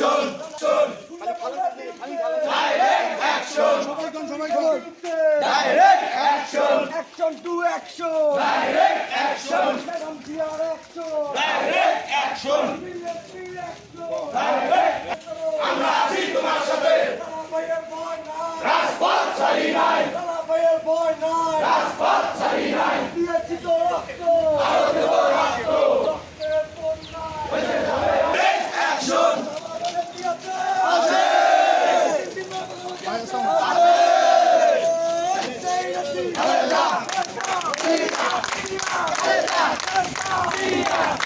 Action to action! Direct action!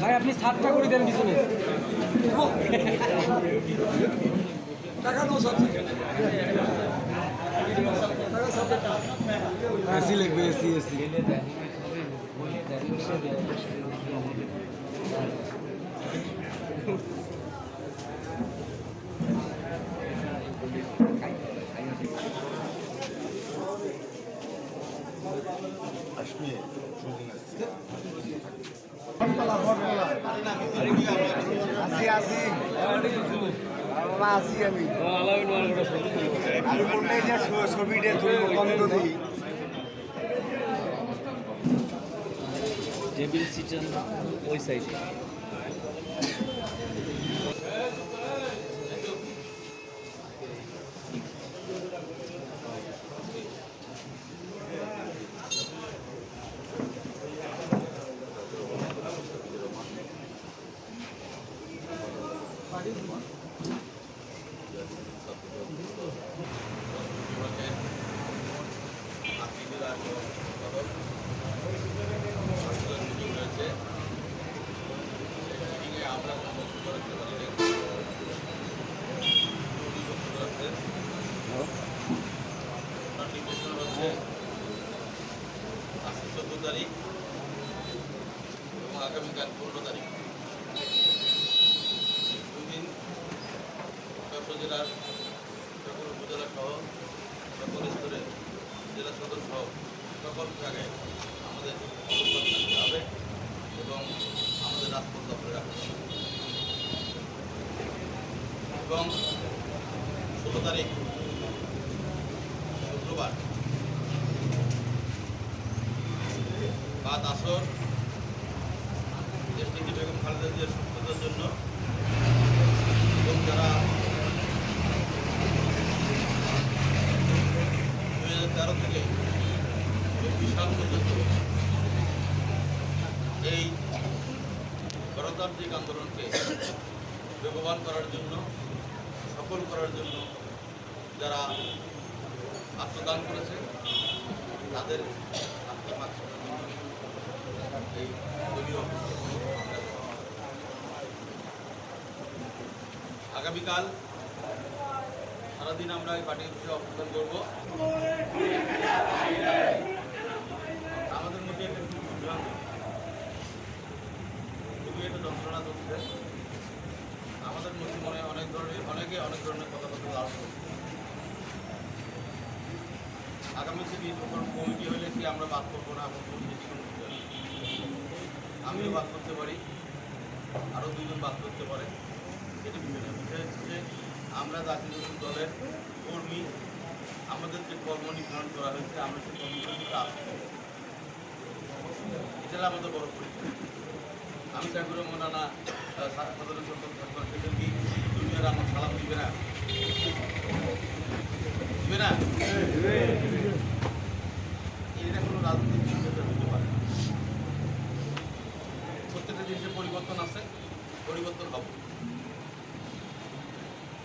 ভাই আপনি সাতটা করে দেন পিছনে এসি লিখবে এসি আসি বাবা আসি আমি বললে কন্ত দিই টেবিল সিটন ওই সাইডে আজকে চোদ্দ তারিখ এবং আগামীকাল পনেরো তারিখ। দুই দিন জেলার সকল উপজেলা সহ সকল স্তরে জেলা সদর সহ সকল জায়গায় আমাদের হবে এবং আমাদের রাজপথ দখলে রাখতে হবে এবং ষোলো তারিখ শুক্রবার বাদ আসর বেগম সুস্থতার জন্য এবং যারা দুই হাজার তেরো থেকে চব্বিশ সাল পর্যন্ত এই গণতান্ত্রিক আন্দোলনকে বেগবান করার জন্য, সফল করার জন্য যারা আত্মদান করেছে, তাদের আত্মমাক এই দলীয় আগামীকাল সারাদিন আমরা এই পার্টি অফিসে অবস্থান করব। আমাদের মধ্যে খুবই একটা যন্ত্রণা চলছে। আমাদের মধ্যে মনে অনেক ধরনের অনেকে অনেক ধরনের কথাবার্তা ধারণ করছে। আগামী যখন কমিটি হলে কি আমরা বাদ করব না এমন কোনো আমিও বাদ করতে পারি। আরও দুজন বাদ করতে পারে। সেটা বিষয় না বিষয় হচ্ছে যে আমরা জাতীয় দলের কর্মী, আমাদের যে কর্ম নির্ধারণ করা হয়েছে, আমরা সেই কর্মসূচিতে আসতে হবে এটা আমাদের বড় পরিচয় আমি চাকরি মনানা সাধারণ সম্পদ থাকবার সেটা কি, দুনিয়ার আমার সালাম দিবে না। দিবে না এটা কোনো রাজনৈতিক সিদ্ধান্ত হতে পারে না প্রত্যেকটা জিনিসের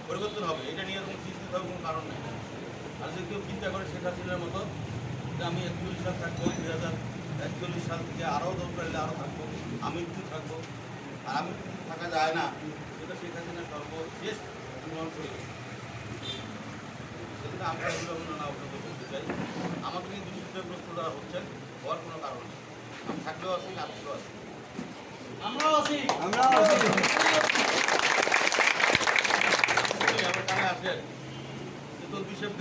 পরিবর্তন হবে। এটা নিয়ে কোনো চিন্তিত হওয়ার কোনো কারণ নেই। আর যদি কেউ চিন্তা করে শেখ হাসিনার মতো যে আমি একচল্লিশ সাল থাকব দুই হাজার একচল্লিশ সাল থেকে আরও দরকার হলে আরও থাকব আমি একটু থাকব আর আমি একটু থাকা যায় না সেটা শেখ হাসিনা সর্বশেষ প্রমাণ করে সেটা আমরা এগুলো না আপনাকে বলতে চাই। আমাকে নিয়ে প্রশ্ন দ্বারা হচ্ছেন হওয়ার কোনো কারণ নেই। আমি থাকলেও আছি না থাকলেও আছি। আমরাও আছি। আমরা আমার আসেন কিন্তু বিষয়